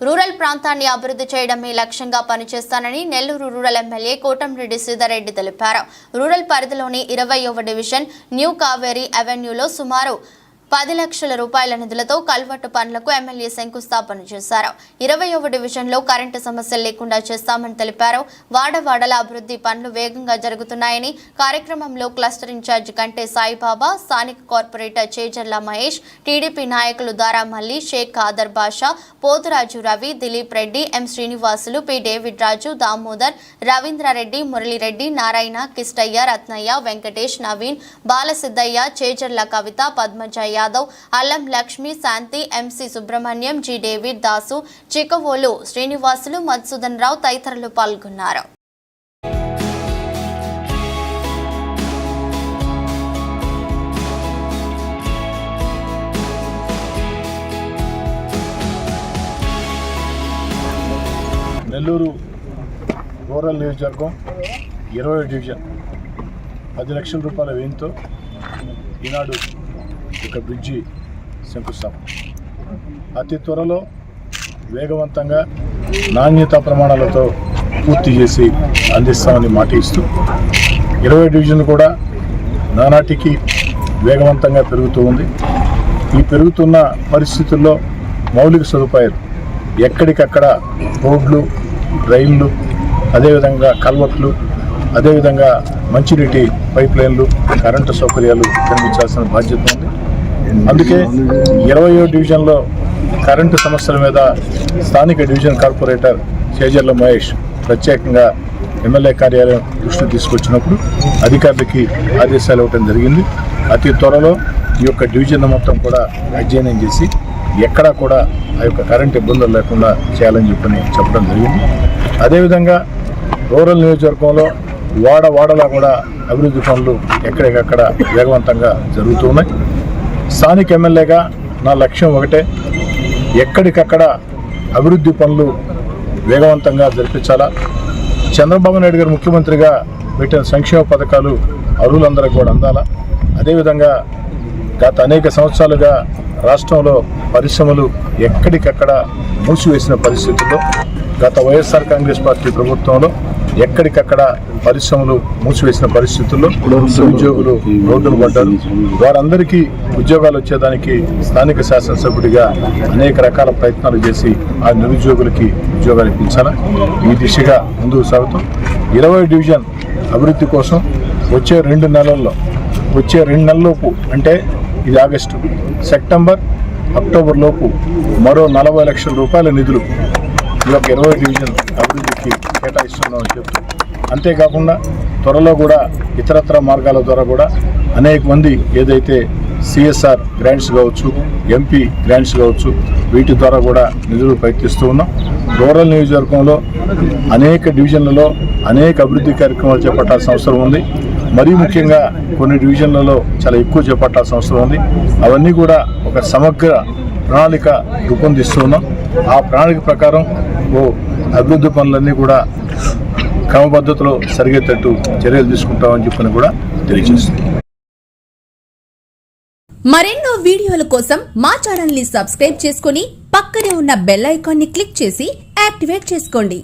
Rural ప్రాంతాన్ని అభివృద్ధి చేయడమే లక్ష్యంగా పనిచేస్తానని నెల్లూరు రూరల్ ఎమ్మెల్యే కోటంరెడ్డి సీతారెడ్డి తెలిపారు. రూరల్ పరిధిలోని ఇరవైవ డివిజన్ న్యూ కావేరీ అవెన్యూలో సుమారు పది లక్షల రూపాయల నిధులతో కల్వర్టు పనులకు ఎమ్మెల్యే శంకుస్థాపన చేశారు. ఇరవైవ డివిజన్లో కరెంటు సమస్యలు లేకుండా చేస్తామని తెలిపారు. వాడవాడల అభివృద్ధి పనులు వేగంగా జరుగుతున్నాయని కార్యక్రమంలో క్లస్టర్ ఇన్ఛార్జ్ కంటే సాయిబాబా స్థానిక కార్పొరేటర్ చేజర్ల మహేష్ టీడీపీ నాయకులు Daramalli Shaik Khader Basha Poturaju Ravi Dileep Reddy M Srinivasulu P David Raju Damodar Ravindrareddy Muralireddy Narayana Kistaiah Ratnaiah Venkatesh Naveen Balasiddaiah Chejarla Kavitha Padmajaiah Yadav Allam Lakshmi Shanti MC Subrahmanyam G David Dasu Chikavolu Srinivasulu Madhusudan Rao తదితరులు పాల్గొన్నారు. Nellore rural నియోజకవర్గం ఇరవై division. పది లక్షల రూపాయల వ్యయంతో ఈనాడు ఒక bridge శంకుస్థాపన. అతి త్వరలో వేగవంతంగా నాణ్యతా ప్రమాణాలతో పూర్తి చేసి అందిస్తామని మాట ఇస్తూ ఇరవై డివిజన్ కూడా నానాటికి వేగవంతంగా పెరుగుతూ ఉంది. ఈ పెరుగుతున్న పరిస్థితుల్లో మౌలిక సదుపాయాలు ఎక్కడికక్కడ రోడ్లు రైళ్ళు అదేవిధంగా కల్వర్ట్లు అదేవిధంగా మంచినీటి పైప్ లైన్లు కరెంటు సౌకర్యాలు కనిపించాల్సిన బాధ్యత ఉంది. అందుకే ఇరవయో డివిజన్లో కరెంటు సమస్యల మీద స్థానిక డివిజన్ కార్పొరేటర్ షేజర్ల మహేష్ ప్రత్యేకంగా ఎమ్మెల్యే కార్యాలయం దృష్టి తీసుకొచ్చినప్పుడు అధికారులకి ఆదేశాలు ఇవ్వటం జరిగింది. అతి త్వరలో ఈ యొక్క డివిజన్ మొత్తం కూడా అధ్యయనం చేసి ఎక్కడా కూడా ఆ యొక్క కరెంట్ ఇబ్బందులు లేకుండా చేయాలని చెప్పని చెప్పడం జరిగింది. అదేవిధంగా రూరల్ నియోజకవర్గంలో వాడ వాడలా కూడా అభివృద్ధి పనులు ఎక్కడికక్కడ వేగవంతంగా జరుగుతూ ఉన్నాయి. స్థానిక ఎమ్మెల్యేగా నా లక్ష్యం ఒకటే ఎక్కడికక్కడ అభివృద్ధి పనులు వేగవంతంగా జరిపించాలా. చంద్రబాబు నాయుడు గారు ముఖ్యమంత్రిగా పెట్టిన సంక్షేమ పథకాలు అరువులందరికీ కూడా అందాలా. అదేవిధంగా గత అనేక సంవత్సరాలుగా రాష్ట్రంలో పరిశ్రమలు ఎక్కడికక్కడ మూసివేసిన పరిస్థితుల్లో గత వైఎస్ఆర్ కాంగ్రెస్ పార్టీ ప్రభుత్వంలో ఎక్కడికక్కడ పరిశ్రమలు మూసివేసిన పరిస్థితుల్లో నిరుద్యోగులు రోడ్డును పడ్డారు. వారందరికీ ఉద్యోగాలు వచ్చేదానికి స్థానిక శాసనసభ్యుడిగా అనేక రకాల ప్రయత్నాలు చేసి ఆ నిరుద్యోగులకి ఉద్యోగాలు ఇప్పించాలా? ఈ దిశగా ముందుకు సాగుతాం. ఇరవై డివిజన్ అభివృద్ధి కోసం వచ్చే రెండు నెలల్లో వచ్చే రెండు నెలలలోపు అంటే ఇది ఆగస్టు సెప్టెంబర్ అక్టోబర్ లోపు మరో నలభై లక్షల రూపాయల నిధులు ఈ ఇరవై డివిజన్ అభివృద్ధికి కేటాయిస్తున్నామని చెప్తూ అంతేకాకుండా త్వరలో కూడా ఇతరత్ర మార్గాల ద్వారా కూడా అనేక మంది ఏదైతే సిఎస్ఆర్ గ్రాంట్స్ కావచ్చు ఎంపీ గ్రాంట్స్ కావచ్చు వీటి ద్వారా కూడా నిధులు ప్రయత్నిస్తూ ఉన్నాం. రూరల్ నియోజకవర్గంలో అనేక డివిజన్లలో అనేక అభివృద్ధి కార్యక్రమాలు చేపట్టాల్సిన అవసరం ఉంది. మరీ ముఖ్యంగా కొన్ని డివిజన్లలో చాలా ఎక్కువ చేపట్టాల్సిన అవసరం ఉంది. అవన్నీ కూడా ఒక సమగ్ర ప్రణాళిక రూపొందిస్తూ ఉన్నాం ఆ ప్రణాళిక ప్రకారం ఓ అభివృద్ధి పనులన్నీ కూడా క్రమపద్ధతిలో సరిగేటట్టు చర్యలు తీసుకుంటామని చెప్పని కూడా తెలియజేస్తుంది మరెన్నో వీడియోల కోసం మా ఛానల్ని సబ్స్క్రైబ్ చేసుకుని పక్కనే ఉన్న బెల్ ఐకాన్ని క్లిక్ చేసి యాక్టివేట్ చేసుకోండి.